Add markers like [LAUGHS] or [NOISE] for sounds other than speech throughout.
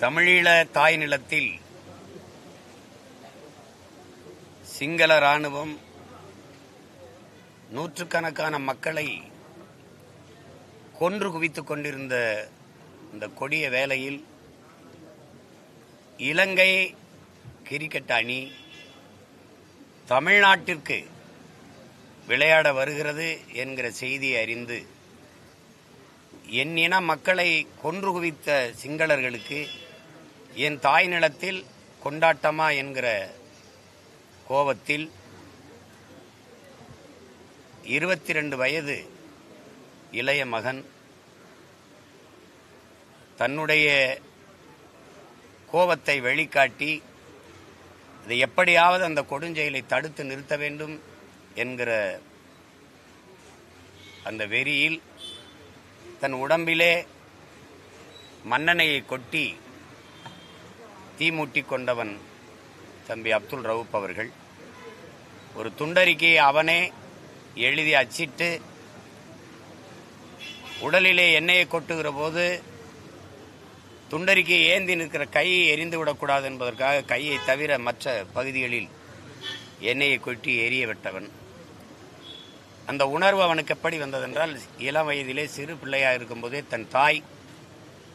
தமிழீழ தாய் நிலத்தில் சிங்கள இராணுவம் நூற்றுக்கணக்கான மக்களை கொன்று குவித்துக் கொண்டிருந்த இந்த கொடிய வேளையில் இலங்கை கிரிக்கெட் அணி தமிழ்நாட்டிற்கு விளையாட வருகிறது என்கிற செய்தியை அறிந்து என் இன மக்களை கொன்று குவித்த சிங்களர்களுக்கு என் தாய் நிலத்தில் கொண்டாட்டமா என்கிற கோபத்தில் இருபத்தி ரெண்டு வயது இளைய மகன் தன்னுடைய கோபத்தை வெளிக்காட்டி இதை எப்படியாவது அந்த கொடுஞ்செயலை தடுத்து நிறுத்த வேண்டும் என்கிற அந்த வெறியில் தன் உடம்பிலே மன்னனையை கொட்டி தீமூட்டி கொண்டவன் தம்பி அப்துல் ரவுப் அவர்கள். ஒரு துண்டறிக்கையை அவனே எழுதி அச்சிட்டு உடலிலே எண்ணெயை கொட்டுகிற போது துண்டறிக்கையை ஏந்தி நிற்கிற கையை எரிந்து விடக்கூடாது என்பதற்காக கையை தவிர மற்ற பகுதிகளில் எண்ணெயை கொட்டி எரிய விட்டவன். அந்த உணர்வு அவனுக்கு எப்படி வந்ததென்றால் இளம் வயதிலே சிறு பிள்ளையாக இருக்கும்போதே தன் தாய்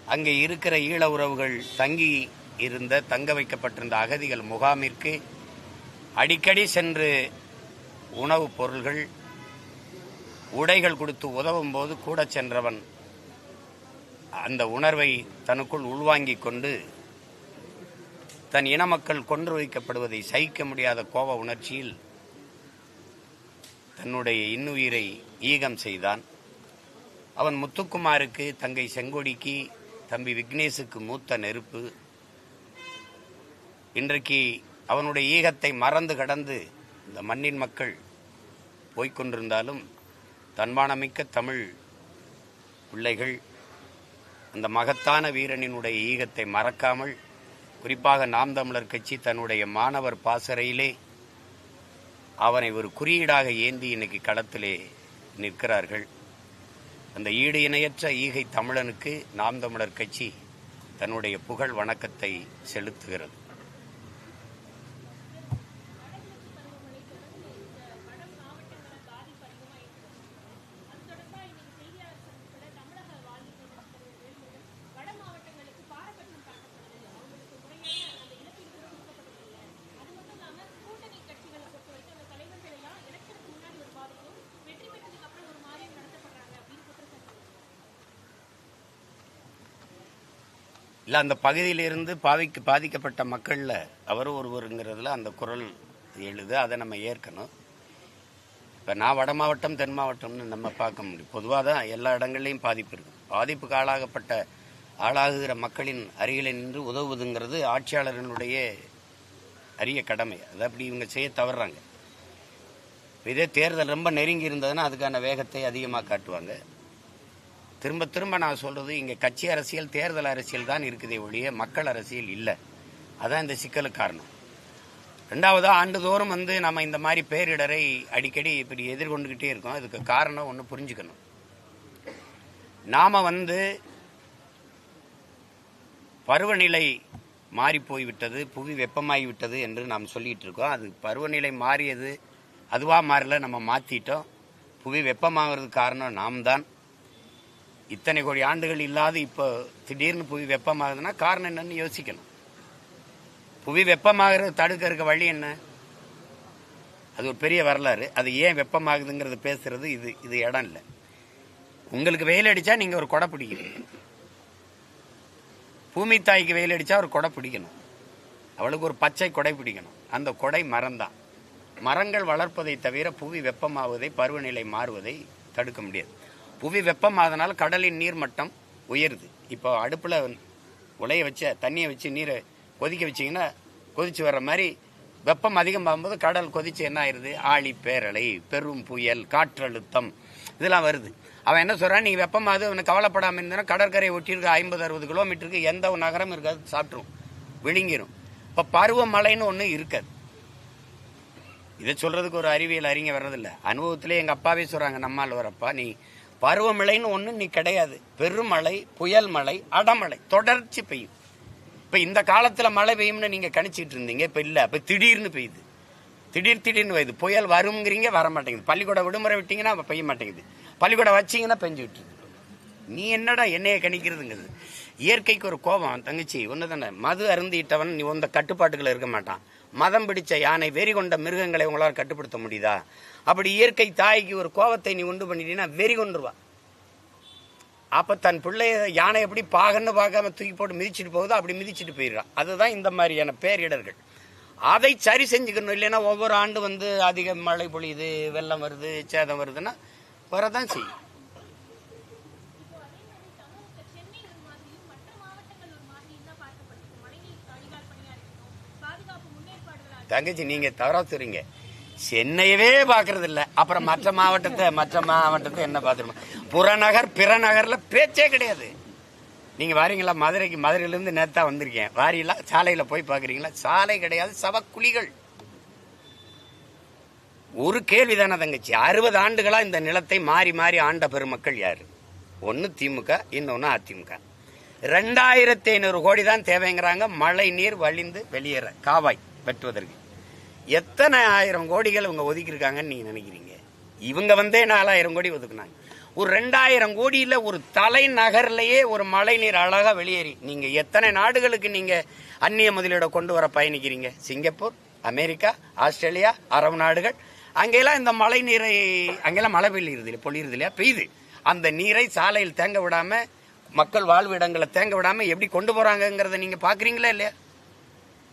அங்கே இருக்கிற ஈழ உறவுகள் தங்கி இருந்த தங்க வைக்கப்பட்டிருந்த அகதிகள் முகாமிற்கு அடிக்கடி சென்று உணவுப் பொருள்கள் உடைகள் கொடுத்து உதவும் போது கூட சென்றவன் அந்த உணர்வை தனக்குள் உள்வாங்கிக் கொண்டு தன் இன மக்கள் கொன்று வைக்கப்படுவதை சகிக்க முடியாத கோப உணர்ச்சியில் தன்னுடைய இன்னுயிரை ஈகம் செய்தான். அவன் முத்துக்குமாருக்கு தங்கை செங்கொடிக்கு தம்பி விக்னேஷுக்கு மூத்த நெருப்பு. இன்றைக்கு அவனுடைய ஈகத்தை மறந்து கடந்து இந்த மண்ணின் மக்கள் போய்க்கொண்டிருந்தாலும் தன்மானமிக்க தமிழ் பிள்ளைகள் அந்த மகத்தான வீரனினுடைய ஈகத்தை மறக்காமல் குறிப்பாக நாம் தமிழர் கட்சி தன்னுடைய மாணவர் பாசறையிலே அவனை ஒரு குறியீடாக ஏந்தி இன்னைக்கு களத்திலே நிற்கிறார்கள். அந்த ஈடு இணையற்ற ஈகை தமிழனுக்கு நாம் தமிழர் கட்சி தன்னுடைய புகழ் வணக்கத்தை செலுத்துகிறது. இல்லை அந்த பகுதியிலிருந்து பாதிக்கு பாதிக்கப்பட்ட மக்களில் அவர் ஒருவருங்கிறதுல அந்த குரல் எழுது அதை நம்ம ஏற்கணும். இப்போ நான் வட மாவட்டம் தென் மாவட்டம்னு நம்ம பார்க்க முடியும். பொதுவாக தான் எல்லா இடங்கள்லையும் பாதிப்பு இருக்கு. பாதிப்புக்கு ஆளாகப்பட்ட ஆளாகுகிற மக்களின் அருகில் நின்று உதவுவதுங்கிறது ஆட்சியாளர்களுடைய அரிய கடமை. அதை அப்படி இவங்க செய்ய தவறுறாங்க. இதே தேர்தல் ரொம்ப நெருங்கி இருந்ததுன்னா அதுக்கான வேகத்தை அதிகமாக காட்டுவாங்க. திரும்ப திரும்ப நான் சொல்றது இங்க கட்சி அரசியல் தேர்தல் அரசியல் தான் இருக்குதே ஒழிய மக்கள் அரசியல் இல்லை. அதான் இந்த சிக்கலுக்கு காரணம். ரெண்டாவது ஆண்டுதோறும் வந்து நம்ம இந்த மாதிரி பேரிடரை அடிக்கடி இப்படி எதிர்கொண்டுகிட்டே இருக்கோம். அதுக்கு காரணம் ஒன்று புரிஞ்சுக்கணும். நாம் வந்து பருவநிலை மாறி போய்விட்டது புவி வெப்பமாகிவிட்டது என்று நாம் சொல்லிகிட்டு இருக்கோம் அது பருவநிலை மாறியது அதுவாக மாறல நம்ம மாற்றிட்டோம் புவி வெப்பமாகிறதுக்கு காரணம் நாம் தான் இத்தனை கோடி ஆண்டுகள் இல்லாத இப்போ திடீர்னு புவி வெப்பமாகுதுன்னா காரணம் என்னன்னு யோசிக்கணும். புவி வெப்பமாகிறது தடுக்கிறதுக்கு வழி என்ன? அது ஒரு பெரிய வரலாறு. அது ஏன் வெப்பமாகுதுங்கிறது பேசுறது இது இது இடம் இல்லை. உங்களுக்கு வெயில் அடிச்சா நீங்க ஒரு கொடை பிடிக்கிறீங்க பூமி தாய்க்கு வெயில் அடிச்சா ஒரு கொடை பிடிக்கணும். அவளுக்கு ஒரு பச்சை கொடை பிடிக்கணும். அந்த கொடை மரம்தான். மரங்கள் வளர்ப்பதை தவிர புவி வெப்பமாவதை பருவநிலை மாறுவதை தடுக்க முடியாது. புவி வெப்பம் வெப்பமாதனால கடலின் நீர் மட்டம் உயருது. இப்போ அடுப்பில் உலைய வச்ச தண்ணியை வச்சு நீரை கொதிக்க வச்சிங்கன்னா கொதிச்சு வர்ற மாதிரி வெப்பம் அதிகமாகும்போது கடல் கொதிச்சு என்ன ஆயிருது? ஆழி பேரலை பெரும் புயல் காற்றழுத்தம் இதெல்லாம் வருது. அவன் என்ன சொல்கிறான் நீங்கள் வெப்பமாகுது அவனை கவலைப்படாமல் இருந்தா கடற்கரை ஒட்டி ஐம்பது அறுபது கிலோமீட்டருக்கு எந்த ஒரு நகரம் இருக்காது சாப்பிட்ரும் விழுங்கிரும். இப்போ பருவமழைன்னு ஒன்று இருக்காது. இதை சொல்கிறதுக்கு ஒரு அறிவியல் அறிஞர் வர்றதில்ல. அனுபவத்திலே எங்கள் அப்பாவே சொல்கிறாங்க நம்மால் வரப்பா நீ பருவமழைன்னு ஒன்று நீ கிடையாது. பெருமழை புயல் மழை அடமழை தொடர்ச்சி பெய்யும். இப்போ இந்த காலத்தில் மழை பெய்யும்னு நீங்கள் கணிச்சிட்டு இருந்தீங்க. இப்போ இல்லை இப்போ திடீர்னு பெய்யுது. திடீர் திடீர்னு பெய்யுது. புயல் வருங்கிறீங்க வர மாட்டேங்குது. பள்ளிக்கூட விடுமுறை விட்டீங்கன்னா அப்போ பெய்ய மாட்டேங்குது. பள்ளிக்கூடம் வச்சீங்கன்னா பெஞ்சுட்டு இருக்கு. நீ என்னடா என்னைய கணிக்கிறதுங்கிறது? இயற்கைக்கு ஒரு கோபம் தங்கச்சி. ஒன்று தானே மது அருந்திட்டவன் நீ உந்த கட்டுப்பாட்டுக்குள்ள இருக்க மாட்டான். மதம் பிடிச்ச யானை வெறி கொண்ட மிருகங்களை உங்களால் கட்டுப்படுத்த முடியுதா? அப்படி இயற்கை தாய்க்கு ஒரு கோபத்தை நீ உண்டு பண்ணிட்டீங்கன்னா வெறி கொண்டுருவா அப்போ தன் பிள்ளைய யானை எப்படி பாகன்னு பார்க்காம தூக்கி போட்டு மிதிச்சிட்டு போகுதோ அப்படி மிதிச்சிட்டு போயிடுறான் அதுதான் இந்த மாதிரியான பேரிடர்கள். அதை சரி செஞ்சுக்கணும். இல்லைன்னா ஒவ்வொரு ஆண்டு வந்து அதிக மழை பொழியுது வெள்ளம் வருது சேதம் வருதுன்னா வரதான் செய்யும். தங்கச்சி நீங்கள் தவறாத்துறீங்க சென்னையவே பாக்குறது இல்ல அப்புறம் மற்ற மாவட்டத்தை மற்ற மாவட்டத்தை என்ன பாத்துருமா புறநகர் பிறநகரில் பேச்சே கிடையாது. நீங்க வாரீங்களா? மதுரைக்கு மதுரையில இருந்து நேத்தா வந்திருக்கேன். வாரீங்களா? சாலையில போய் பாக்குறீங்களா சாலை கிடையாது சவக்குழிகள். ஒரு கேள்விதானே தங்கச்சி. அறுபது ஆண்டுகளா இந்த நிலத்தை மாறி மாறி ஆண்ட பெருமக்கள் யாரு? ஒன்னு திமுக இன்னொன்னு அதிமுக. ரெண்டாயிரத்தி ஐநூறு கோடி தான் தேவைங்கிறாங்க. மழை நீர் வழிந்து வெளியேற காவாய் வெட்டுவதற்கு. எத்தனை ஆயிரம் கோடிகள் இவங்க ஒதுக்கியிருக்காங்கன்னு நீங்க நினைக்கிறீங்க? இவங்க வந்தே நாலாயிரம் கோடி ஒதுக்குனாங்க. ஒரு ரெண்டாயிரம் கோடியில் ஒரு தலைநகர்லயே ஒரு மழை நீர் வெளியேறி நீங்கள் எத்தனை நாடுகளுக்கு நீங்கள் அந்நிய முதலீட கொண்டு வர பயணிக்கிறீங்க? சிங்கப்பூர் அமெரிக்கா ஆஸ்திரேலியா அரபு நாடுகள். அங்கெல்லாம் இந்த மழை நீரை அங்கெல்லாம் மழை பெய்யுறது இல்லை பொழியுறது இல்லையா? பெய்யுது. அந்த நீரை சாலையில் தேங்க விடாமல் மக்கள் வாழ்விடங்களை தேங்க விடாமல் எப்படி கொண்டு போகிறாங்கங்கிறத நீங்கள் பார்க்குறீங்களா இல்லையா?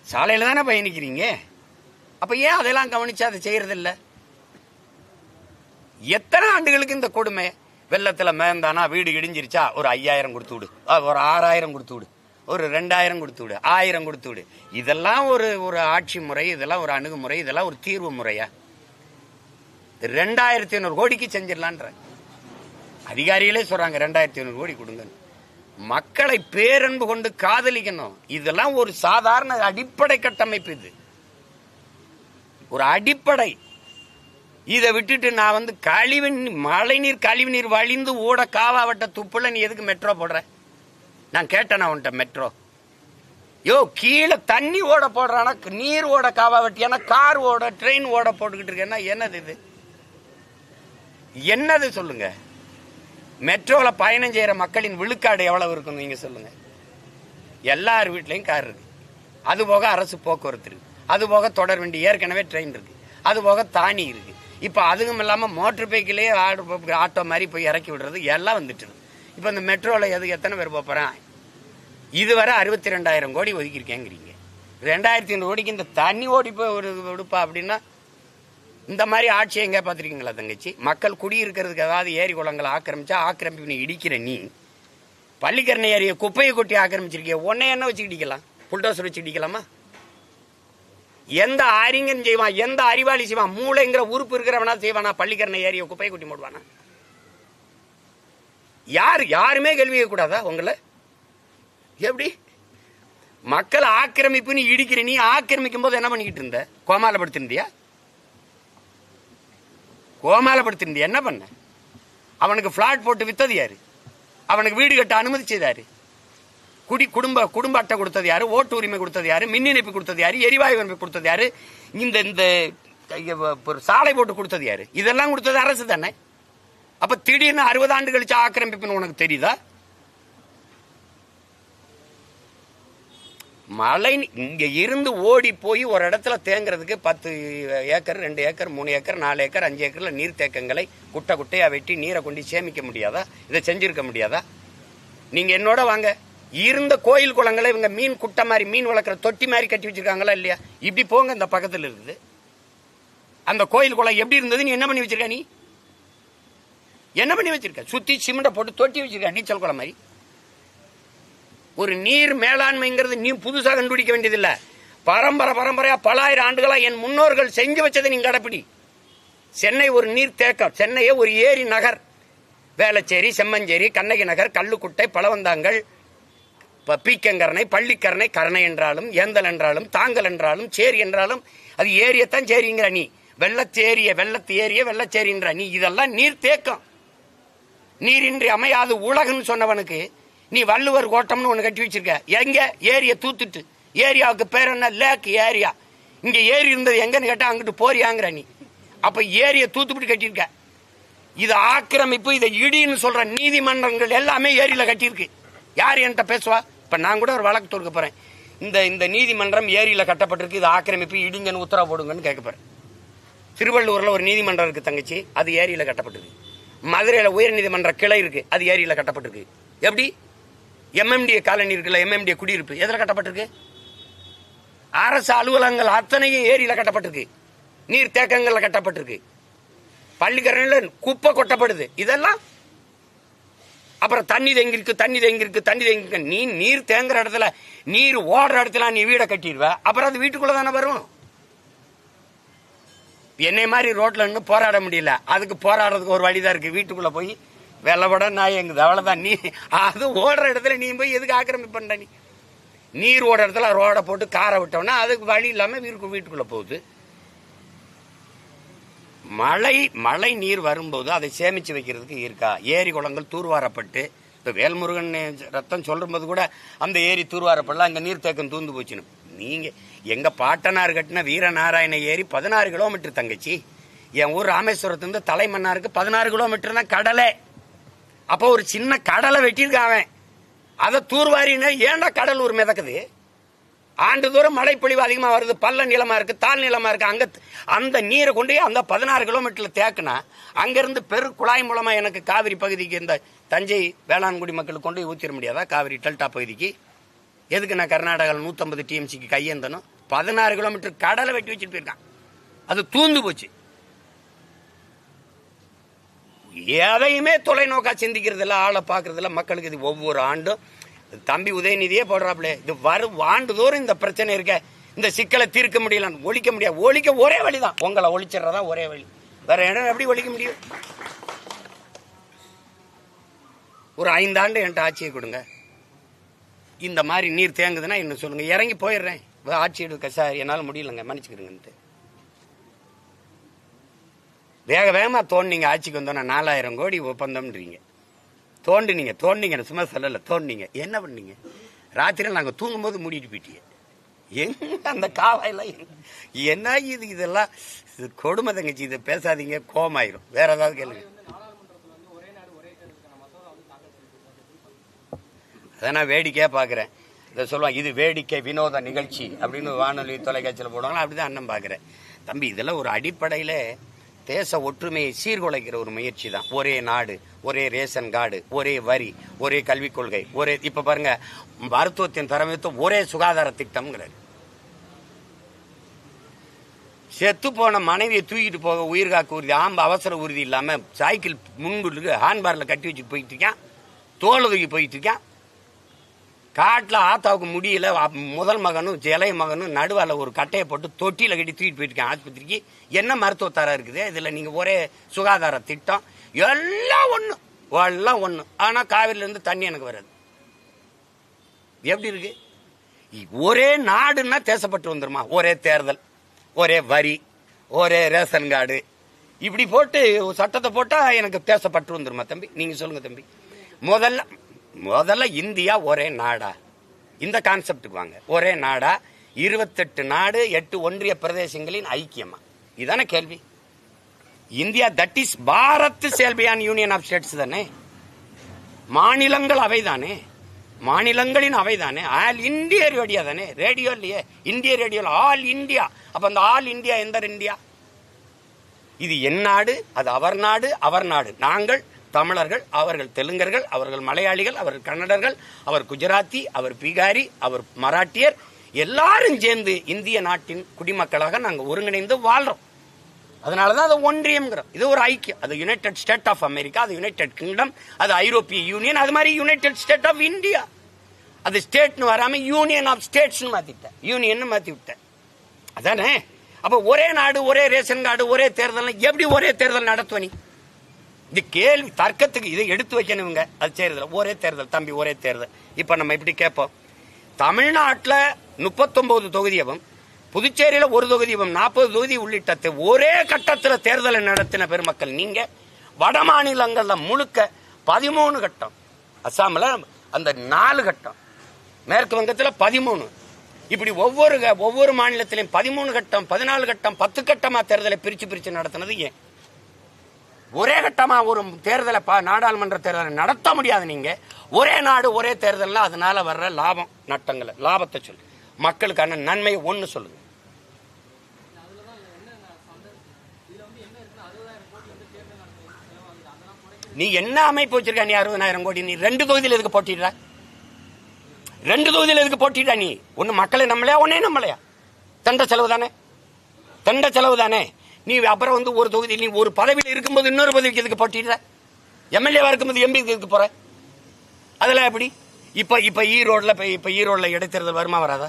சாலையில் தானே பயணிக்கிறீங்க? அப்ப ஏன் அதெல்லாம் கவனிச்சு அதை செய்கிறதில்ல எத்தனை ஆண்டுகளுக்கு இந்த கொடுமை? வெள்ளத்துல மேந்தானா வீடு இடிஞ்சிருச்சா? ஒரு ஐயாயிரம் கொடுத்து விடு. ஒரு ஆறாயிரம் கொடுத்து விடு. ஒரு ரெண்டாயிரம் கொடுத்து விடு. ஆயிரம் கொடுத்து விடு. இதெல்லாம் ஒரு ஒரு ஆட்சி முறை இதெல்லாம் ஒரு அணுகுமுறை இதெல்லாம் ஒரு தீர்வு முறையா? ரெண்டாயிரத்தி ஐநூறு கோடிக்கு செஞ்சிடலான்ற. அதிகாரிகளே சொல்றாங்க ரெண்டாயிரத்தி ஐநூறு கோடி கொடுங்கன்னு. மக்களை பேரன்பு கொண்டு காதலிக்கணும். இதெல்லாம் ஒரு சாதாரண அடிப்படை கட்டமைப்பு இது. ஒரு அடிப்படை. இதை விட்டுட்டு நான் வந்து கழிவு நீ- மழைநீர் கழிவு நீர் வழிந்து ஓட காவாவட்ட துப்புல நீ எதுக்கு மெட்ரோ போடுற? நான் கேட்டேன் உன்கிட்ட மெட்ரோ யோ கீழே தண்ணி ஓட போடுறானா நீர் ஓட காவா வெட்டியானா கார் ஓட ட்ரெயின் ஓட போட்டுக்கிட்டு இருக்கேன்னா என்னது இது? என்னது சொல்லுங்க? மெட்ரோவில் பயணம் செய்கிற மக்களின் விழுக்காடு எவ்வளவு இருக்கும் நீங்கள் சொல்லுங்க. எல்லார் வீட்லேயும் கார் இருக்கு. அது போக அரசு போக்குவரத்து இருக்கு. அது போக தொடர் வண்டி ஏற்கனவே ட்ரெயின் இருக்கு. அது போக தானி இருக்கு. இப்போ அதுவும் இல்லாமல் மோட்டர் பைக்கிலேயே ஆட்டோ மாதிரி போய் இறக்கி விடுறது எல்லாம் வந்துட்டு இப்போ இந்த மெட்ரோவில் எது எத்தனை பேர் போகிறேன் இதுவரை அறுபத்தி ரெண்டாயிரம் கோடி ஒதுக்கியிருக்கேங்கிறீங்க. ரெண்டாயிரத்தி ஐநூறு கோடிக்கு இந்த தண்ணி ஓடி போய் ஒரு விடுப்பா அப்படின்னா இந்த மாதிரி ஆட்சி எங்கே பார்த்துருக்கீங்களா தங்கச்சி? மக்கள் குடியிருக்கிறதுக்கு ஏதாவது ஏரி குளங்களை ஆக்கிரமிச்சா ஆக்கிரமிப்பு நீ இடிக்கிற நீ. பள்ளிக்கரணை ஏரியை குப்பையை கொட்டி ஆக்கிரமிச்சிருக்கிய உன்னை என்ன வச்சு இடிக்கலாம்? புல்டோசர் வச்சு இடிக்கலாமா? எந்த அறிஞன் செய்வான்? எந்த அறிவாளி செய்வான்? மூளைங்கிற உறுப்பு இருக்கிறவனா செய்வானா? பள்ளிக்கரணை ஏரிய குப்பையை குட்டி மூடுவானா? யார்? யாருமே கேள்வி கூடாதா உங்களை? எப்படி? மக்கள் ஆக்கிரமிப்புன்னு இடிக்கிற நீ ஆக்கிரமிக்கும் போது என்ன பண்ணிக்கிட்டு இருந்த? கோமாலப்படுத்திருந்தியா கோமாலப்படுத்திருந்தியா என்ன பண்ண? அவனுக்கு ஃப்ளாட் போட்டு வித்தது யாரு? அவனுக்கு வீடு கட்ட அனுமதி செய்தாரு. குடி குடும்ப குடும்ப அட்டை கொடுத்தது யாரு? ஓட்டு உரிமை கொடுத்தது யாரு? மின் இணைப்பு கொடுத்தது யாரு? எரிவாயு உரிமை கொடுத்தது யாரு? இந்த இந்த ஒரு சாலை போட்டு கொடுத்தது யாரு? இதெல்லாம் கொடுத்தது அரசு தானே? அப்ப திடீர்னு அறுபது ஆண்டு கழிச்சு ஆக்கிரமிப்புன்னு உனக்கு தெரியுதா? மழை இங்க இருந்து ஓடி போய் ஒரு இடத்துல தேங்குறதுக்கு பத்து ஏக்கர் ரெண்டு ஏக்கர் மூணு ஏக்கர் நாலு ஏக்கர் அஞ்சு ஏக்கர்ல நீர் தேக்கங்களை குட்டை குட்டையா வெட்டி நீரை கொண்டு சேமிக்க முடியாதா? இதை செஞ்சிருக்க முடியாதா? நீங்க என்னோட வாங்க. இருந்த கோயில் குளங்களை இவங்க மீன் குட்டை மாதிரி மீன் வளர்க்குற தொட்டி மாதிரி கட்டி வச்சிருக்காங்களா இல்லையா? இப்படி போங்க இந்த பக்கத்தில் இருக்குது. அந்த கோயில் குளம் எப்படி இருந்தது? நீ என்ன பண்ணி வச்சிருக்க நீ? என்ன பண்ணி வச்சிருக்க? சுத்தி சிமெண்ட போட்டு தொட்டி வச்சிருக்க நீச்சல் குளம் மாதிரி. ஒரு நீர் மேலாண்மைங்கிறது நீ புதுசாக கண்டுபிடிக்க வேண்டியதில்லை. பரம்பரை பரம்பரையா பலாயிரம் ஆண்டுகளா என் முன்னோர்கள் செஞ்சு வச்சதை நீ கடைப்பிடி. சென்னை ஒரு நீர் தேக்கம். சென்னையே ஒரு ஏரி நகர். வேளச்சேரி செம்மஞ்சேரி கண்ணகி நகர் கல்லுக்குட்டை பழவந்தாங்கல் பீக்கங்கரணை பள்ளிக்கரணை கரணை என்றாலும் ஏந்தல் என்றாலும் தாங்கல் என்றாலும் சேரி என்றாலும் அது ஏரியத்தான் சேரிங்கிற நீ. வெள்ளச்சேரிய வெள்ளத்து ஏரிய வெள்ளச்சேரின்ற நீ. இதெல்லாம் நீர் தேக்கம். நீரின்றி அமையாது உலகன்னு சொன்னவனுக்கு நீ வள்ளுவர் கோட்டம்னு ஒன்று கட்டி வச்சிருக்க. எங்க? ஏரியை தூத்துட்டு. ஏரியாவுக்கு பேர் என்ன? Lake area. இங்க ஏரி இருந்தது எங்கன்னு கேட்டா அங்கிட்டு போறியாங்கிற நீ. அப்ப ஏரியை தூத்துப்பிட்டு கட்டியிருக்க. இது ஆக்கிரமிப்பு இதை இடின்னு சொல்ற நீதிமன்றங்கள் எல்லாமே ஏரியில கட்டியிருக்கு. யார் என்கிட்ட பேசுவா? இப்போ நான் கூட ஒரு வழக்கு தொடுக்க போகிறேன் இந்த இந்த நீதிமன்றம் ஏரியில் கட்டப்பட்டிருக்கு இது ஆக்கிரமிப்பு இடிங்கன்னு உத்தரவு போடுங்கன்னு கேட்க போகிறேன் திருவள்ளூரில் ஒரு நீதிமன்றம் இருக்குது தங்கச்சி அது ஏரியில் கட்டப்பட்டிருக்கு. மதுரையில் உயர் நீதிமன்ற கிளை இருக்குது அது ஏரியில் கட்டப்பட்டிருக்கு. எப்படி? எம்எம்டிஏ காலனி இருக்குல்ல எம்எம்டிஏ குடியிருப்பு எதில் கட்டப்பட்டிருக்கு? அரசு அலுவலகங்கள் அத்தனையும் ஏரியில் கட்டப்பட்டிருக்கு. நீர் தேக்கங்கள்ல கட்டப்பட்டிருக்கு. பள்ளிக்கரணில் குப்பை கொட்டப்படுது. இதெல்லாம் அப்புறம் தண்ணி தேங்கிருக்கு தண்ணி தேங்கிருக்கு தண்ணி தேங்கிருக்கு நீ நீர் தேங்குற இடத்துல நீர் ஓடுற இடத்துல நீ வீடை கட்டிடுவ. அப்புறம் அது வீட்டுக்குள்ள தானே வரும். என்னை மாதிரி ரோட்ல நின்று போராட முடியல. அதுக்கு போராடுறதுக்கு ஒரு வழிதான் இருக்கு. வீட்டுக்குள்ள போய் வெள்ளப்பட நாய் எங்குது? அவ்வளவுதான். நீ அது ஓடுற இடத்துல நீ போய் எதுக்கு ஆக்கிரமிப்பு பண்ற நீ? நீர் ஓடுற இடத்துல ரோட போட்டு காரை விட்டோம்னா அதுக்கு வழி இல்லாம வீட்டுக்கு வீட்டுக்குள்ள போகுது. மழை மழை நீர் வரும்போது அதை சேமித்து வைக்கிறதுக்கு இருக்கா? ஏரி குளங்கள் தூர்வாரப்பட்டு இப்போ வேல்முருகன் ரத்தம் சொல்லும்போது கூட அந்த ஏரி தூர்வாரப்படலாம் அங்கே நீர் தேக்கம் தூந்து போச்சுன்னு. நீங்கள் எங்கள் பாட்டனார் கட்டின வீரநாராயண ஏரி பதினாறு கிலோமீட்டர் தங்கச்சி. என் ஊர் ராமேஸ்வரத்துலேருந்து தலைமன்னாருக்கு பதினாறு கிலோமீட்டர் தான் கடலை. அப்போ ஒரு சின்ன கடலை வெட்டியிருக்கான் அவன். அதை தூர்வாரின்னு ஏன்டா கடலூர் மிதக்குது? ஆண்டுதோறும் மழை பொழிவு அதிகமாக வருது பள்ள நிலமா இருக்கு தாழ் நிலமா இருக்கு. அங்க அந்த நீரை கொண்டு போய் அந்த பதினாறு கிலோமீட்டர்ல தேக்குனா அங்கிருந்து பெரு குழாய் மூலமா எனக்கு காவிரி பகுதிக்கு இந்த தஞ்சை வேளாண்குடி மக்களுக்கு கொண்டு போய் ஊத்திட முடியாதா? காவிரி டெல்டா பகுதிக்கு. எதுக்கு நான் கர்நாடகாவில் நூற்றம்பது டிஎம்சிக்கு கையேந்தனும்? பதினாறு கிலோமீட்டர் கடலை வெட்டி வச்சுட்டு போயிருக்கான். அது தூந்து போச்சு. எதையுமே தொலைநோக்கா சிந்திக்கிறது இல்லை ஆளை பார்க்கறது மக்களுக்கு இது ஒவ்வொரு ஆண்டும் தம்பி உதயநிதியே போடுறாப்புல இது வரும் ஆண்டுதோறும் இந்த பிரச்சனை இருக்க. இந்த சிக்கலை தீர்க்க முடியல ஒழிக்க முடியாது. ஒழிக்க ஒரே வழிதான். உங்களை ஒழிச்சிடுறதா ஒரே வழி. வேற இடம் எப்படி ஒழிக்க முடியும்? ஒரு ஐந்தாண்டு என்கிட்ட ஆட்சியை கொடுங்க. இந்த மாதிரி நீர் தேங்குதுன்னா என்ன சொல்லுங்க? இறங்கி போயிடுறேன். ஆட்சி எடுக்க சார் என்னால் முடியலங்க. மன்னிச்சுக்கிறேங்கன்ட்டு வேக வேகமாக தோணுனீங்க ஆட்சிக்கு வந்தோன்னா நாலாயிரம் கோடி ஒப்பந்தம்ன்றீங்க. தோண்டினீங்க தோண்டிங்க சும்மா சொல்லலை தோண்டிங்க என்ன பண்ணீங்க? ராத்திரியில் நாங்கள் தூங்கும்போது மூடிட்டு போயிட்டீங்க எங்க அந்த காவாயெல்லாம் என்ன இது இதெல்லாம்? இது கொடுமை தங்கச்சி இதை பேசாதீங்க கோமாயிரும் வேற ஏதாவது கேளுங்க. அதை நான் வேடிக்கையாக பார்க்குறேன் இதை சொல்லுவாங்க இது வேடிக்கை வினோத நிகழ்ச்சி அப்படின்னு வானொலி தொலைக்காட்சியில் போடுவாங்களா அப்படிதான் அண்ணன் பார்க்குறேன் தம்பி இதெல்லாம் ஒரு அடிப்படையில் தேச ஒற்றுமையை சீர்குலைக்கிற ஒரு முயற்சி தான் ஒரே நாடு ஒரே ரேஷன் கார்டு ஒரே வரி ஒரே கல்விக் கொள்கை ஒரே இப்போ பாருங்க மருத்துவத்தின் தரமித்து ஒரே சுகாதார திட்டம்ங்கிறாரு செத்து போன மனைவியை தூக்கிட்டு போக உயிர் காக்க உறுதி ஆம்பு அவசர உறுதி இல்லாம சைக்கிள் முன்குள்ளுக்கு ஹாண்ட்பார்ல கட்டி வச்சு போயிட்டு இருக்கான் தோலை தூக்கி போயிட்டு இருக்கான் காட்டில் ஆத்தாவுக்கு முடியல. முதல் மகனும் இளைய மகனும் நடுவில் ஒரு கட்டையை போட்டு தொட்டியில் கட்டி தூக்கிட்டு போயிருக்கேன் ஆஸ்பத்திரிக்கு. என்ன மருத்துவத்தரம் இருக்குது? இதில் நீங்கள் ஒரே சுகாதார திட்டம். எல்லாம் ஒன்று எல்லாம் ஒன்று ஆனால் காவிரிலேருந்து தண்ணி எனக்கு வராது. எப்படி இருக்கு? ஒரே நாடுன்னா தேசப்பட்டு வந்துருமா? ஒரே தேர்தல் ஒரே வரி ஒரே ரேஷன் கார்டு. இப்படி போட்டு சட்டத்தை போட்டால் எனக்கு தேசப்பட்டு வந்துருமா தம்பி? நீங்கள் சொல்லுங்கள் தம்பி. முதல்ல முதல்ல இந்தியா ஒரே நாடா. இந்த கான்செப்டுக்கு வாங்க. ஒரே நாடா. இருபத்தெட்டு நாடு எட்டு ஒன்றிய பிரதேசங்களின் ஐக்கியமா? இதானே கேள்வி. இந்தியா தட் இஸ் பாரத் செல்பியான் யூனியன் ஆஃப் ஸ்டேட்ஸ் தானே? மாநிலங்கள் அவைதானே? மாநிலங்களின் அவைதானே? ஆல் இந்திய ரேடியோ தானே? ரேடியோ இல்லையே. இந்திய ரேடியோ ஆல் இந்தியா. அப்ப அந்த ஆல் இந்தியா எந்த இந்தியா இது என் நாடு அது அவர் நாடு அவர் நாடு. நாங்கள் தமிழர்கள் அவர்கள் தெலுங்கர்கள் அவர்கள் மலையாளிகள் அவர்கள் கன்னடர்கள் அவர் குஜராத்தி அவர் பீகாரி அவர் மராட்டியர் எல்லாரும் சேர்ந்து இந்திய நாட்டின் குடிமக்களாக நாங்கள் ஒருங்கிணைந்து வாழ்றோம். அதனாலதான் அது ஒன்றியம்ங்கிறோம். இது ஒரு ஐக்கியம். அது யுனைடெட் ஸ்டேட் ஆஃப் அமெரிக்கா அது யுனைடெட் கிங்டம் அது ஐரோப்பிய யூனியன் அது மாதிரி யுனைடெட் ஸ்டேட் ஆஃப் இந்தியா அது ஸ்டேட்னு வராம யூனியன் ஆஃப் ஸ்டேட்ஸ்னு மாத்திட்டேன். யூனியன் மாத்தி விட்டேன். அதானே? அப்ப ஒரே நாடு ஒரே ரேஷன் கார்டு ஒரே தேர்தல் எப்படி ஒரே தேர்தல் நடத்துவ நீ? இது கேள்வி தர்க்கத்துக்கு இதை எடுத்து வைக்கணுங்க அது தேர்தல். ஒரே தேர்தல் தம்பி ஒரே தேர்தல். இப்ப நம்ம இப்படி கேட்போம். தமிழ்நாட்டில் முப்பத்தொன்பது தொகுதியவும் புதுச்சேரியில் ஒரு தொகுதியும் நாற்பது தொகுதி உள்ளிட்ட ஒரே கட்டத்தில் தேர்தலை நடத்தின பெருமக்கள் நீங்க. வட மாநிலங்களில் முழுக்க பதிமூணு கட்டம். அஸ்ஸாமில் அந்த நாலு கட்டம். மேற்கு வங்கத்தில் பதிமூணு. இப்படி ஒவ்வொரு ஒவ்வொரு மாநிலத்திலையும் பதிமூணு கட்டம் பதினாலு கட்டம் பத்து கட்டமாக தேர்தலை பிரிச்சு பிரித்து நடத்தினது ஏன்? ஒரே கட்டமா ஒரு தேர்தலை பா- நாடாளுமன்ற தேர்தலை நடத்த முடியாது நீங்க. ஒரே நாடு ஒரே தேர்தலில் அதனால வர்ற லாபம் நட்டங்களை லாபத்தை சொல்லு. மக்களுக்கான நன்மை ஒன்று சொல்லுங்க. நீ என்ன அமைப்பு வச்சிருக்க? நீ அறுபதாயிரம் கோடி நீ ரெண்டு தொகுதியில் எதுக்கு போட்டிடுற? ரெண்டு தொகுதியில் எதுக்கு போட்டிடுற நீ? ஒன்னு மக்களை நம்மளையா ஒன்னே நம்மளையா தண்ட செலவு தானே? தண்ட செலவு தானே? நீ அப்புறம் வந்து ஒரு தொகுதி நீ ஒரு பதவியில் இருக்கும்போது இன்னொரு பதவிக்கு எதுக்கு போட்டிடுற எம்எல்ஏவாக இருக்கும்போது எம்பி எதுக்கு போற? அதெல்லாம் எப்படி? இப்போ இப்போ ஈரோடில் இப்போ இப்போ ஈரோடில் இடைத்தேர்தல் வருமா வராதா?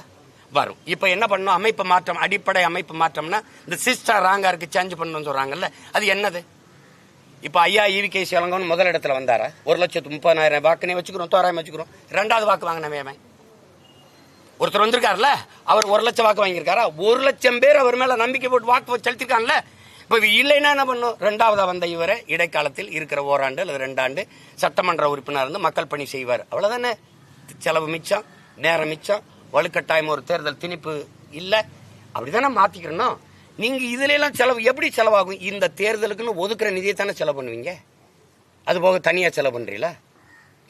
வரும். இப்போ என்ன பண்ணணும்? அமைப்பு மாற்றம் அடிப்படை அமைப்பு மாற்றம்னா இந்த சிஸ்டர் ராங்காக இருக்குது சேஞ்ச் பண்ணணும்னு சொல்கிறாங்கல்ல அது என்னது? இப்போ ஐயா ஈவி கே முதலிடத்தில் முதல் இடத்துல வந்தாரா? ஒரு லட்சத்து முப்பதாயிரம் வாக்குனே வச்சுக்கிறோம் தோராயம் வச்சுக்கிறோம். ரெண்டாவது வாக்கு வாங்கினவே அவன் ஒருத்தர் வந்திருக்காருல்ல அவர் ஒரு லட்சம் வாக்கு வாங்கியிருக்காரா? ஒரு லட்சம் பேர் அவர் மேல நம்பிக்கை போட்டு வாக்கு செலுத்திருக்காங்கல்ல இப்போ இல்லைன்னா என்ன பண்ணும்? ரெண்டாவதா வந்த இவரை இடைக்காலத்தில் இருக்கிற ஓராண்டு அல்லது ரெண்டாண்டு சட்டமன்ற உறுப்பினர் இருந்து மக்கள் பணி செய்வார். அவ்வளோதானே செலவு மிச்சம் நேரம் மிச்சம் வலுக்கட்டாயம் ஒரு தேர்தல் திணிப்பு இல்லை. அப்படிதானே மாத்திக்கிறணும் நீங்க இதுல செலவு எப்படி செலவாகும்? இந்த தேர்தலுக்குன்னு ஒதுக்குற நிதியை தானே செலவு பண்ணுவீங்க? அது போக தனியாக செலவு பண்ணுறீங்களா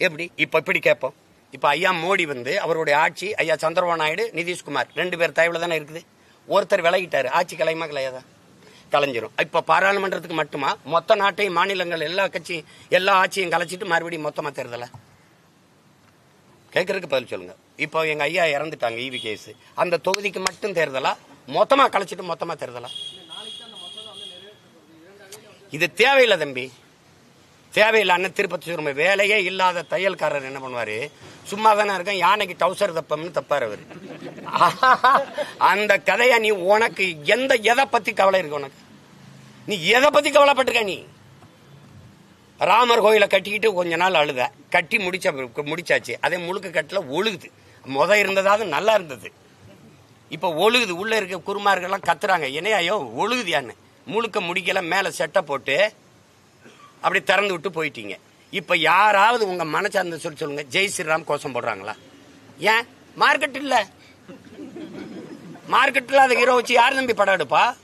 எப்படி? இப்போ இப்படி கேட்போம்? இப்ப ஐயா மோடி வந்து அவருடைய ஆட்சி ஐயா சந்திரபாபு நாயுடு நிதிஷ்குமார் ரெண்டு பேர் தயவுல தானே இருக்குது. ஒருத்தர் விலகிட்டாரு. ஆட்சி கலையுமா கலையாதா கலைஞ்சிரும். இப்ப பாராளுமன்றத்துக்கு மட்டுமா? மொத்த நாட்டையும் மாநிலங்கள் எல்லா கட்சியும் எல்லா ஆட்சியும் கலைச்சிட்டு மறுபடியும் மொத்தமா தேர்தல? கேட்கறதுக்கு பதில் சொல்லுங்க. இப்போ எங்க ஐயா இறந்துட்டாங்க ஈவி கேஸ். அந்த தொகுதிக்கு மட்டும் தேர்தலா? மொத்தமா கலைச்சிட்டு மொத்தமா தேர்தலா? இது தேவையில்லை தம்பி. தேவையில்லான்னு திருப்பதி சுருமை வேலையே இல்லாத தையல்காரர் என்ன பண்ணுவாரு? சும்மா தானே இருக்கேன் யானைக்கு டவுசர் தப்பம்னு தப்பார் அவர். [LAUGHS] அந்த கதையை நீ உனக்கு எந்த எதை பத்தி கவலை இருக்கு உனக்கு? நீ எதை பத்தி கவலைப்பட்டிருக்க நீ? ராமர் கோயிலை கட்டிக்கிட்டு கொஞ்ச நாள் அழுத. கட்டி முடிச்ச முடிச்சாச்சு. அதே முழுக்க கட்டில ஒழுகுது. முத இருந்ததாவது நல்லா இருந்தது. இப்போ ஒழுகுது. உள்ளே இருக்க குருமார்கள்லாம் கத்துறாங்க. என்னையோ ஒழுகுதியான்னு. முழுக்க முடிக்கல மேலே செட்டை போட்டு அப்படி திறந்து விட்டு போயிட்டீங்க. இப்போ யாராவது உங்க மனசார்ந்த சொல்லி சொல்லுங்க. ஜெய் ஸ்ரீராம் கோஷம் போடுறாங்களா? ஏன்? மார்க்கெட் இல்ல. மார்க்கெட்டில் அதை ஹீரோ வச்சு யார் நம்பி படம் எடுப்பா?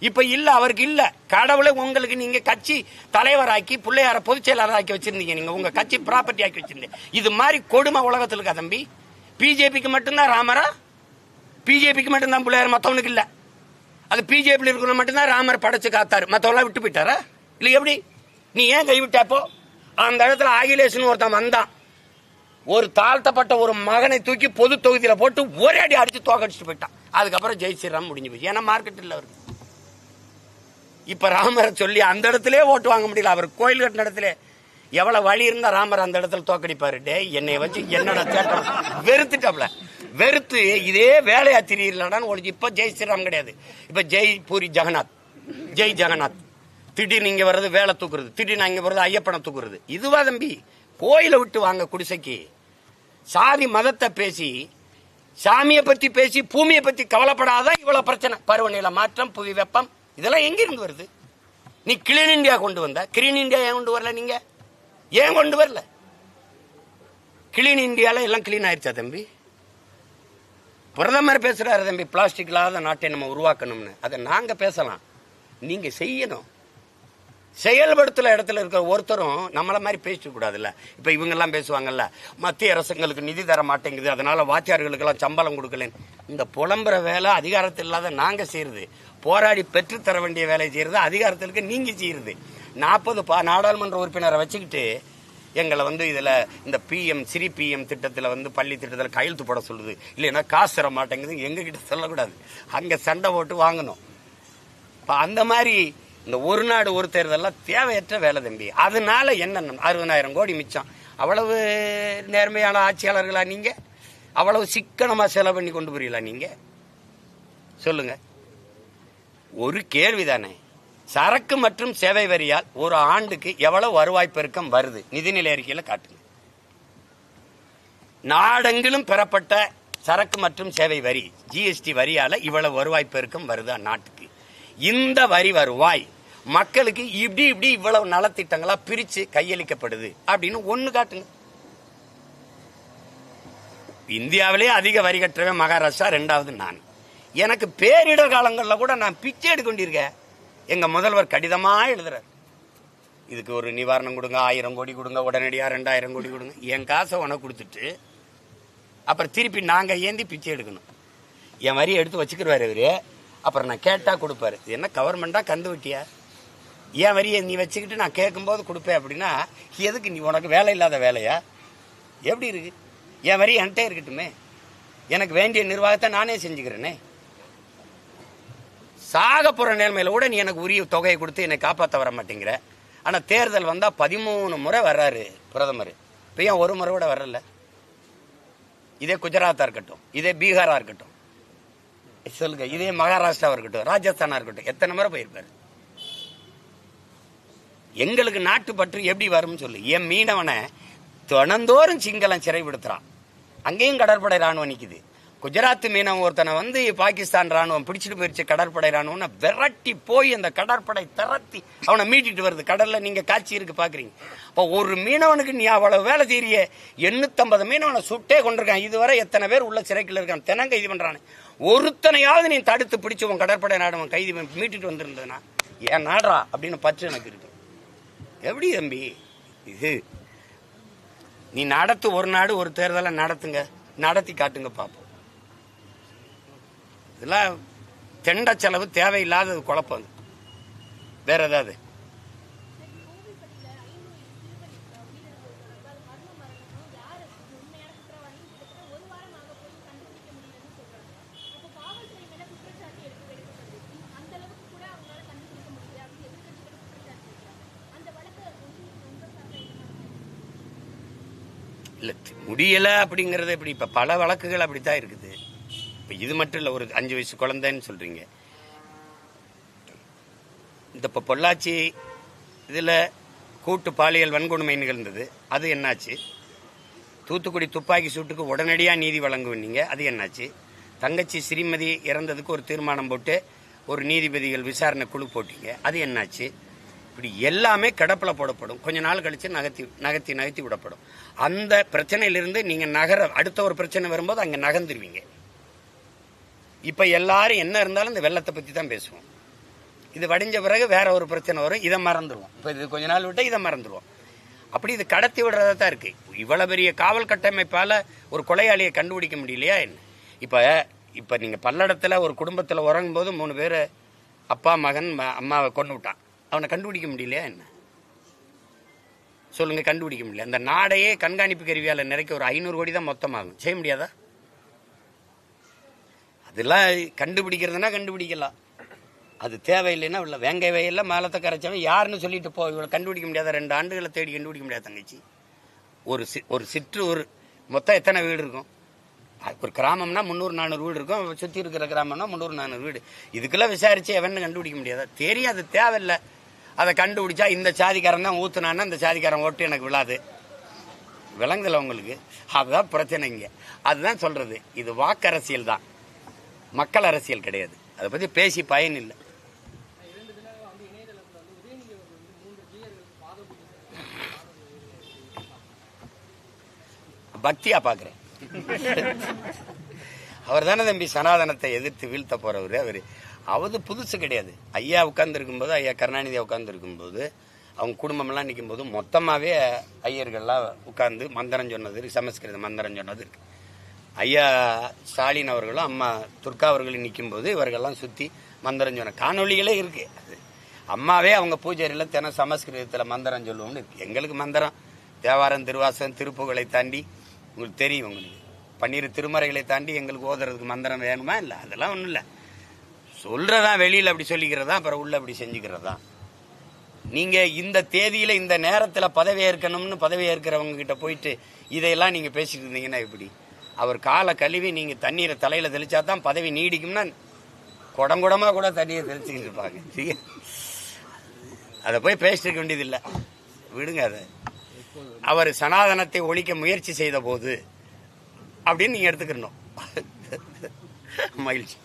இப்ப இல்ல அவருக்கு இல்ல. கடவுளை உங்களுக்கு நீங்க கட்சி தலைவராக்கி பிள்ளையார பொதுச் செயலாளராக்கி வச்சிருந்தீங்க நீங்க. உங்க கட்சி ப்ராப்பர்ட்டி ஆக்கி வச்சிருந்தீங்க. இது மாதிரி கொடுமை உலகத்தில் இருக்கா தம்பி? பிஜேபிக்கு மட்டும்தான் ராமரா? பிஜேபிக்கு மட்டும்தான் பிள்ளையார்? மத்தவனுக்கு இல்ல. அது பிஜேபியில் இருக்கிற மட்டும்தான் ராமர் படைச்சு காத்தாரு. மத்தவெல்லாம் விட்டு போயிட்டாரா? இல்ல எப்படி? நீ ஏன் கைவிட்டப்போ அந்த இடத்துல அகிலேஷன் ஒருத்தன் வந்தான். ஒரு தாழ்த்தப்பட்ட ஒரு மகனை தூக்கி பொது தொகுதியில் போட்டு ஒரே அடி அடிச்சு தோக்கடிச்சுட்டு போயிட்டான். அதுக்கப்புறம் ஜெய் ஸ்ரீராம் முடிஞ்சு போச்சு. ஏன்னா மார்க்கெட் இல்லை அவருக்கு. இப்ப ராமரை சொல்லி அந்த இடத்துல ஓட்டு வாங்க முடியல. அவர் கோயில் கட்டின இடத்துல எவ்வளவு வழி இருந்தா ராமர் அந்த இடத்துல தோக்கடிப்பாரு. டே என்னை வச்சு என்னடா சேட்டம் வெறுத்துட்டாப்ல. வெறுத்து இதே வேலையா தெரியலடான்னு ஒழிச்சு இப்ப ஜெய் ஸ்ரீராம் கிடையாது. இப்ப ஜெய் பூரி ஜெகநாத். ஜெய் ஜெகநாத். திடீர்னு இங்கே வர்றது வேலை தூக்குறது திடீர்னு அங்கே வர்றது ஐயப்பனை தூக்குறது. இதுவா தம்பி கோயிலை விட்டு வாங்க குடிசைக்கு. சாதி மதத்தை பேசி சாமியை பற்றி பேசி பூமியை பற்றி கவலைப்படாத இவ்வளோ பிரச்சனை. பருவநிலை மாற்றம் புவி வெப்பம் இதெல்லாம் எங்கிருந்து வருது? நீ கிளீன் இந்தியா கொண்டு வந்த. கிளீன் இந்தியா ஏன் கொண்டு வரல நீங்க? ஏன் கொண்டு வரல? கிளீன் இந்தியாவில் எல்லாம் கிளீன் ஆயிடுச்சா தம்பி? பிரதமர் பேசுறாரு தம்பி பிளாஸ்டிக் இல்லாத நாட்டை நம்ம உருவாக்கணும்னு. அதை நாங்கள் பேசலாம். நீங்கள் செய்யணும். செயல்படுத்தல இடத்துல இருக்கிற ஒருத்தரும் நம்மள மாதிரி பேச இப்போ இவங்கெல்லாம் பேசுவாங்கல்ல மத்திய அரசுங்களுக்கு நிதி தர மாட்டேங்குது அதனால வாத்தியார்களுக்கெல்லாம் சம்பளம் கொடுக்கலன்னு. இந்த புலம்புற வேலை அதிகாரத்தில் இல்லாத நாங்கள் செய்யறது. போராடி பெற்று தர வேண்டிய வேலையை செய்யறது அதிகாரத்திற்கு நீங்கள் செய்யறது. நாற்பது பா நாடாளுமன்ற உறுப்பினரை வச்சுக்கிட்டு எங்களை வந்து இதில் இந்த பிஎம் சிறி பிஎம் திட்டத்தில் வந்து பள்ளி திட்டத்தில் கையெழுத்து போட சொல்லுது. இல்லைன்னா காசு தர மாட்டேங்குது எங்ககிட்ட சொல்லக்கூடாது. அங்கே சண்டை போட்டு வாங்கணும். இப்போ அந்த மாதிரி இந்த ஒரு நாடு ஒரு தேர்தலெல்லாம் தேவையற்ற வேலை தம்பி. அதனால என்ன அறுபதாயிரம் கோடி மிச்சம். அவ்வளவு நேர்மையான ஆட்சியாளர்களா நீங்க? அவ்வளவு சிக்கனமா செலவு பண்ணி கொண்டு போறீங்களா நீங்க? சொல்லுங்க. ஒரு கேள்விதானே சரக்கு மற்றும் சேவை வரியால் ஒரு ஆண்டுக்கு எவ்வளவு வருவாய் பெருக்கம் வருது? நிதிநிலை அறிக்கையில் காட்டுங்க. நாடெங்கிலும் பெறப்பட்ட சரக்கு மற்றும் சேவை வரி ஜிஎஸ்டி வரியால இவ்வளவு வருவாய் பெருக்கம் வருதா நாட்டுக்கு? இந்த வரி வருவாய். மக்களுக்கு இப்படி இப்படி இவ்வளவு நலத்திட்டங்களா பிரிச்சு கையளிக்கப்படுது அப்படின்னு ஒண்ணு காட்டுங்க. இந்தியாவிலேயே அதிக வரி கட்டுறவன் மகாராஷ்டிரா ரெண்டாவது நான். எனக்கு பேரிடர் காலங்களில் கூட நான் பிச்சை எடுக்க கொண்டிருக்கேன் எங்க முதல்வர் கடிதமாக எழுதுறார். இதுக்கு ஒரு நிவாரணம் கொடுங்க ஆயிரம் கோடி கொடுங்க உடனடியாக ரெண்டாயிரம் கோடி கொடுங்க. என் காசை உனக்கு கொடுத்துட்டு அப்புறம் திருப்பி நாங்கள் ஏந்தி பிச்சை எடுக்கணும். என் வரி எடுத்து வச்சுக்கிருவாரு இவரு. அப்புறம் நான் கேட்டால் கொடுப்பாரு. இது என்ன கவர்மெண்டா கந்து வெட்டியா? ஏன் வரியை நீ வச்சுக்கிட்டு நான் கேட்கும்போது கொடுப்பேன் அப்படின்னா எதுக்கு நீ உனக்கு வேலை இல்லாத வேலையா? எப்படி இருக்கு? என் வரி என்கிட்ட இருக்கட்டுமே. எனக்கு வேண்டிய நிர்வாகத்தை நானே செஞ்சுக்கிறேனே. சாக போகிற நிலைமையில் கூட நீ எனக்கு உரிய தொகையை கொடுத்து என்னை காப்பாற்ற வர மாட்டேங்கிற. ஆனால் தேர்தல் வந்தால் பதிமூணு முறை வர்றாரு பிரதமர். இப்போ ஏன் ஒரு முறை கூட வரல? இதே குஜராத்தாக இருக்கட்டும் இதே பீகாராக இருக்கட்டும். சொல்லுங்க. இதே மகாராஷ்டிராவாக இருக்கட்டும் ராஜஸ்தானா இருக்கட்டும் எத்தனை முறை போயிருப்பாரு? எங்களுக்கு நாட்டு பற்று எப்படி வரும்னு சொல்லு. என் மீனவனை தினந்தோறும் சிங்களம் சிறைப்படுத்துறான். அங்கேயும் கடற்படை ராணுவம் நிக்குது. குஜராத் மீனவன் ஒருத்தனை வந்து பாகிஸ்தான் ராணுவம் பிடிச்சிட்டு போயிருச்சு கடற்படை ராணுவம்னா விரட்டி போய் அந்த கடற்படை திரத்தி அவனை மீட்டிட்டு வருது. கடல்ல நீங்க காட்சி இருக்கு பாக்குறீங்க. அப்ப ஒரு மீனவனுக்கு நீ அவ்வளவு வேலை செய்யறிய? எண்ணூத்தம்பது மீனவனை சுட்டே கொண்டிருக்கான். இதுவரை எத்தனை பேர் உள்ள சிறைக்குள்ள இருக்கான்? தினங்க இது பண்றானு. ஒருத்தனையாவது நீ தடுத்து பிடிச்சு உன் கடற்படை நாடு கைதி மீட்டுட்டு வந்திருந்ததுன்னா ஏன் நாடுறா? அப்படின்னு பற்று எனக்கு இருக்கு. எப்படி தம்பி? இது. நீ நடத்து ஒரு நாடு ஒரு தேர்தலை நடத்துங்க. நடத்தி காட்டுங்க பார்ப்போம் இதெல்லாம் தெண்ட செலவு தேவையில்லாதது குழப்பம் வேற ஏதாவது? இல்லை முடியலை அப்படிங்கிறது இப்படி இப்போ பல வழக்குகள் அப்படி தான் இருக்குது. இப்போ இது மட்டும் இல்லை ஒரு அஞ்சு வயசு குழந்தைன்னு சொல்கிறீங்க இந்த இப்போ பொள்ளாச்சி இதில் கூட்டு பாலியல் வன்கொடுமை நிகழ்ந்தது. அது என்னாச்சு? தூத்துக்குடி துப்பாக்கி சூட்டுக்கு உடனடியாக நீதி வழங்குவீங்க. அது என்னாச்சு? தங்கச்சி ஸ்ரீமதி இறந்ததுக்கு ஒரு தீர்மானம் போட்டு ஒரு நீதிபதிகள் விசாரணை குழு போட்டீங்க. அது என்னாச்சு? இப்படி எல்லாமே கிடப்பில் போடப்படும். கொஞ்ச நாள் கழிச்சு நகர்த்தி நகர்த்தி நகர்த்தி விடப்படும். அந்த பிரச்சனையிலிருந்து நீங்கள் நகர அடுத்த ஒரு பிரச்சனை வரும்போது அங்கே நகர்ந்துருவீங்க. இப்போ எல்லாரும் என்ன இருந்தாலும் இந்த வெள்ளத்தை பற்றி தான் பேசுவோம். இது வடிஞ்ச பிறகு வேற ஒரு பிரச்சனை வரும் இதை மறந்துடுவோம் இப்போ இது கொஞ்ச நாள் விட்டால் இதை மறந்துடுவோம் அப்படி இது கடத்தி விடுறதா தான் இருக்குது இவ்வளோ பெரிய காவல் கட்டமைப்பால் ஒரு கொலையாளியை கண்டுபிடிக்க முடியலையா என்ன? இப்போ இப்போ நீங்கள் பல்லடத்தில் ஒரு குடும்பத்தில் உறங்கும் போது மூணு பேர் அப்பா மகன் அம்மாவை கொண்டு விட்டான் அவனை கண்டுபிடிக்க முடியலையா என்ன? சொல்லுங்க கண்டுபிடிக்க முடியல. அந்த நாடையே கண்காணிப்பு கருவியால் நிறைக்க ஒரு ஐநூறு கோடி தான் மொத்தமாகும். செய்ய முடியாதா? அதெல்லாம் கண்டுபிடிக்கிறதுனா கண்டுபிடிக்கலாம். அது தேவையில்லைன்னா இல்லை வேங்கை வயலில் மேலத்தை கரைச்சவன் யாருன்னு சொல்லிட்டு போ இவளை கண்டுபிடிக்க முடியாத? ரெண்டு ஆண்டுகளை தேடி கண்டுபிடிக்க முடியாது தங்கச்சி? ஒரு சி ஒரு சிற்று ஒரு மொத்தம் எத்தனை வீடு இருக்கும்? அது ஒரு கிராமம்னா முந்நூறு நானூறு வீடு இருக்கும். சுற்றி இருக்கிற கிராமம்னா முந்நூறு நானூறு வீடு. இதுக்கெல்லாம் விசாரிச்சு எவன்னு கண்டுபிடிக்க முடியாதா? தெரியும் அது தேவையில்லை. அதை கண்டுபிடிச்சா இந்த சாதிக்காரன் தான் ஊத்துனான்னா இந்த சாதிக்காரன் ஓட்டு எனக்கு விழாது. விளங்குதல உங்களுக்கு? அதுதான் பிரச்சனை இங்க. அதுதான் சொல்றது. இது வாக்கரசியல் தான். மக்கள் அரசியல் கிடையாது. அதை பத்தி பேசி பயன் இல்லை. பக்தியா பாக்குறேன். அவர் தானே தம்பி சனாதனத்தை எதிர்த்து வீழ்த்த போறவர் அவர். அவது புதுசு கிடையாது. ஐயா உட்காந்துருக்கும் போது ஐயா கருணாநிதி உட்காந்துருக்கும் போது அவங்க குடும்பமெல்லாம் நிற்கும் போது மொத்தமாகவே ஐயர்கள்லாம் உட்காந்து மந்திரம் சொன்னது சமஸ்கிருத மந்திரம் சொன்னது இருக்கு. ஐயா ஸ்டாலின் அவர்களும் அம்மா துர்கா அவர்களும் நிற்கும்போது இவர்கள்லாம் சுற்றி மந்திரம் சொன்ன காணொலிகளே இருக்கு. அது அம்மாவே அவங்க பூஜையில் தினம் சமஸ்கிருதத்தில் மந்திரம் சொல்லுவோம்னு இருக்கு. எங்களுக்கு மந்திரம். தேவாரம் திருவாசகம் திருப்புகளை தாண்டி உங்களுக்கு தெரியும் உங்களுக்கு. பன்னீர் திருமறைகளை தாண்டி எங்களுக்கு ஓதுறதுக்கு மந்திரம் வேணுமா? இல்லை அதெல்லாம் ஒன்றும் இல்லை. சொல்றதா வெளியில் அப்படி சொல்லிக்கிறதா அப்புறம் உள்ள அப்படி செஞ்சுக்கிறதா? நீங்க இந்த தேதியில இந்த நேரத்தில் பதவி ஏற்கணும்னு பதவி ஏற்கிறவங்க கிட்ட போயிட்டு இதையெல்லாம் நீங்க பேசிட்டு இருந்தீங்கன்னா எப்படி? அவர் காலை கழுவி நீங்க தண்ணீரை தலையில தெளிச்சா தான் பதவி நீடிக்கும்னா குடங்குடமா கூட தண்ணியை தெளிச்சுக்கிட்டு இருப்பாங்க. அதை போய் பேசிட்டு வேண்டியதில்லை. விடுங்க அதை. அவர் சனாதனத்தை ஒழிக்க முயற்சி செய்த போது அப்படின்னு நீங்க எடுத்துக்கணும். மகிழ்ச்சி.